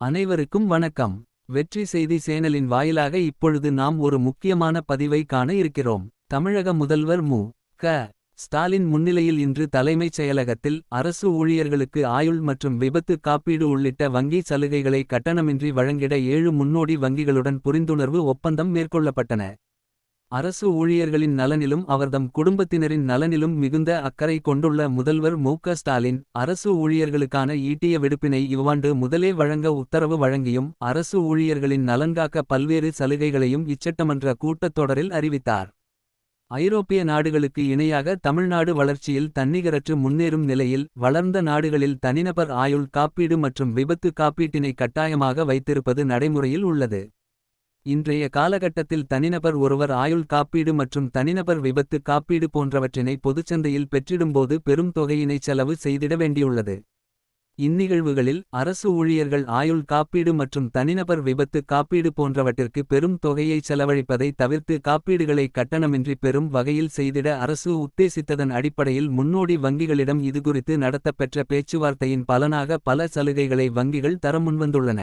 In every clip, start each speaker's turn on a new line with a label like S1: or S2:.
S1: அனைவருக்கும் வணக்கம். வெற்றி செய்தி சேனலின் வாயிலாக இப்பொழுது நாம் ஒரு முக்கியமான பதிவை காண இருக்கிறோம். தமிழக முதல்வர் மு. க. ஸ்டாலின் முன்னிலையில் இன்று தலைமைச் செயலகத்தில் அரசு ஊழியர்களுக்கு ஆயுள் மற்றும் விபத்து காப்பீடு உள்ளிட்ட வங்கி சலுகைகளை கட்டணமின்றி வழங்கிட ஏழு முன்னோடி வங்கிகளுடன் புரிந்துணர்வு ஒப்பந்தம் மேற்கொள்ளப்பட்டன. அரசு ஊழியர்களின் நலனிலும் அவர்தம் குடும்பத்தினரின் நலனிலும் மிகுந்த அக்கறை கொண்டுள்ள முதல்வர் மு. ஸ்டாலின் அரசு ஊழியர்களுக்கான ஈட்டிய விடுப்பினை இவ்வாண்டு முதலே வழங்க உத்தரவு வழங்கியும் அரசு ஊழியர்களின் நலன்காக்க பல்வேறு சலுகைகளையும் இச்சட்டமன்ற கூட்டத்தொடரில் அறிவித்தார். ஐரோப்பிய நாடுகளுக்கு இணையாக தமிழ்நாடு வளர்ச்சியில் தன்னிகரற்று முன்னேறும் நிலையில் வளர்ந்த நாடுகளில் தனிநபர் ஆயுள் காப்பீடு மற்றும் விபத்து காப்பீட்டினை கட்டாயமாக வைத்திருப்பது நடைமுறையில் உள்ளது. இன்றைய காலகட்டத்தில் தனிநபர் ஒருவர் ஆயுள் காப்பீடு மற்றும் தனிநபர் விபத்து காப்பீடு போன்றவற்றினை பொதுச்சந்தையில் பெற்றிடும்போது பெரும் தொகையினை செலவு செய்திட வேண்டியுள்ளது. இந்நிகழ்வுகளில் அரசு ஊழியர்கள் ஆயுள் காப்பீடு மற்றும் தனிநபர் விபத்து காப்பீடு போன்றவற்றிற்கு பெரும் தொகையை செலவழிப்பதை தவிர்த்து காப்பீடுகளை கட்டணமின்றி பெரும் வகையில் செய்திட அரசு உத்தேசித்ததன் அடிப்படையில் முன்னோடி வங்கிகளிடம் இதுகுறித்து நடத்தப்பெற்ற பேச்சுவார்த்தையின் பலனாக பல சலுகைகளை வங்கிகள் தர முன்வந்துள்ளன.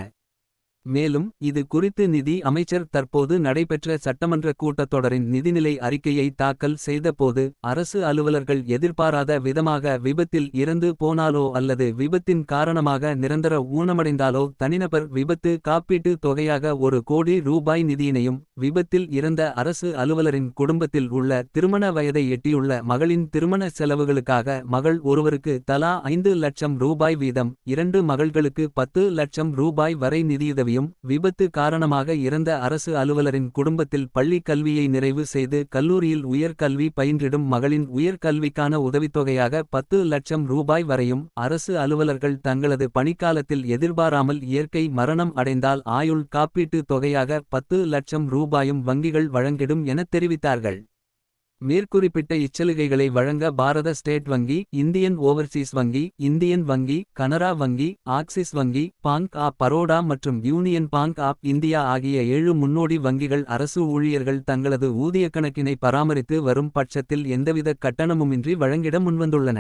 S1: மேலும் இது குறித்து நிதி அமைச்சர் தற்போது நடைபெற்ற சட்டமன்ற கூட்டத்தொடரின் நிதிநிலை அறிக்கையை தாக்கல் செய்தபோது அரசு அலுவலர்கள் எதிர்பாராத விதமாக விபத்தில் இறந்து போனாலோ அல்லது விபத்தின் காரணமாக நிரந்தர ஊனமடைந்தாலோ தனிநபர் விபத்து காப்பீட்டு தொகையாக ஒரு கோடி ரூபாய் நிதியினையும் விபத்தில் இறந்த அரசு அலுவலரின் குடும்பத்தில் உள்ள திருமண வயதை எட்டியுள்ள மகளின் திருமண செலவுகளுக்காக மகள் ஒருவருக்கு தலா ஐந்து லட்சம் ரூபாய் வீதம் இரண்டு மகள்களுக்கு பத்து லட்சம் ரூபாய் வரை நிதியுதவி நிதியுதவியும் விபத்து காரணமாக இறந்த அரசு அலுவலரின் குடும்பத்தில் பள்ளி கல்வியை நிறைவு செய்து கல்லூரியில் உயர்கல்வி பயின்றிடும் மகளின் உயர்கல்விக்கான உதவித்தொகையாக பத்து லட்சம் ரூபாய் வரையும் அரசு அலுவலர்கள் தங்களது பணிக்காலத்தில் எதிர்பாராமல் இயற்கை மரணம் அடைந்தால் ஆயுள் காப்பீட்டு தொகையாக பத்து லட்சம் ரூபாயும் வங்கிகள் வழங்கிடும் எனத் தெரிவித்தார்கள். மேற்குறிப்பிட்ட இச்சலுகைகளை வழங்க பாரத ஸ்டேட் வங்கி இந்தியன் ஓவர்சீஸ் வங்கி இந்தியன் வங்கி கனரா வங்கி ஆக்சிஸ் வங்கி பாங்க் ஆப் பரோடா மற்றும் யூனியன் பாங்க் ஆப் இந்தியா ஆகிய ஏழு முன்னோடி வங்கிகள் அரசு ஊழியர்கள் தங்களது ஊதிய கணக்கினை பராமரித்து வரும் பட்சத்தில் எந்தவித கட்டணமுமின்றி வழங்கிட முன்வந்துள்ளன.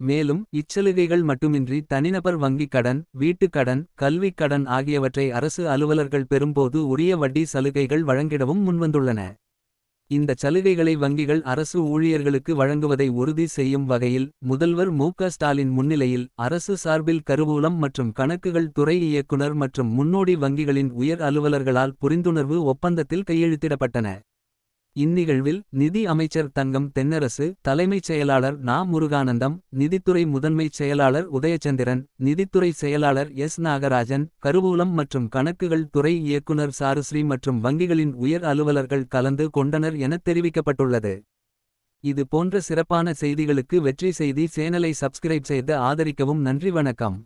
S1: மேலும் இச்சலுகைகள் மட்டுமின்றி தனிநபர் வங்கிக் கடன் வீட்டுக் கடன் கல்விக் கடன் ஆகியவற்றை அரசு அலுவலர்கள் பெறும்போது உரிய வட்டி சலுகைகள் வழங்கிடவும் முன்வந்துள்ளன. இந்த சலுகைகளை வங்கிகள் அரசு ஊழியர்களுக்கு வழங்குவதை உறுதி செய்யும் வகையில் முதல்வர் மு. ஸ்டாலின் முன்னிலையில் அரசு சார்பில் கருவூலம் மற்றும் கணக்குகள் துறை இயக்குனர் மற்றும் முன்னோடி வங்கிகளின் உயர் அலுவலர்களால் புரிந்துணர்வு ஒப்பந்தத்தில் கையெழுத்திடப்பட்டன. இந்நிகழ்வில் நிதி அமைச்சர் தங்கம் தென்னரசு தலைமைச் செயலாளர் நா. முருகானந்தம் நிதித்துறை முதன்மைச் செயலாளர் உதயச்சந்திரன் நிதித்துறை செயலாளர் எஸ். நாகராஜன் கருவூலம் மற்றும் கணக்குகள் துறை இயக்குனர் சாருஸ்ரீ மற்றும் வங்கிகளின் உயர் அலுவலர்கள் கலந்து கொண்டனர் எனத் தெரிவிக்கப்பட்டுள்ளது. இது போன்ற சிறப்பான செய்திகளுக்கு வெற்றி செய்தி சேனலை சப்ஸ்கிரைப் செய்து ஆதரிக்கவும் நன்றி வணக்கம்.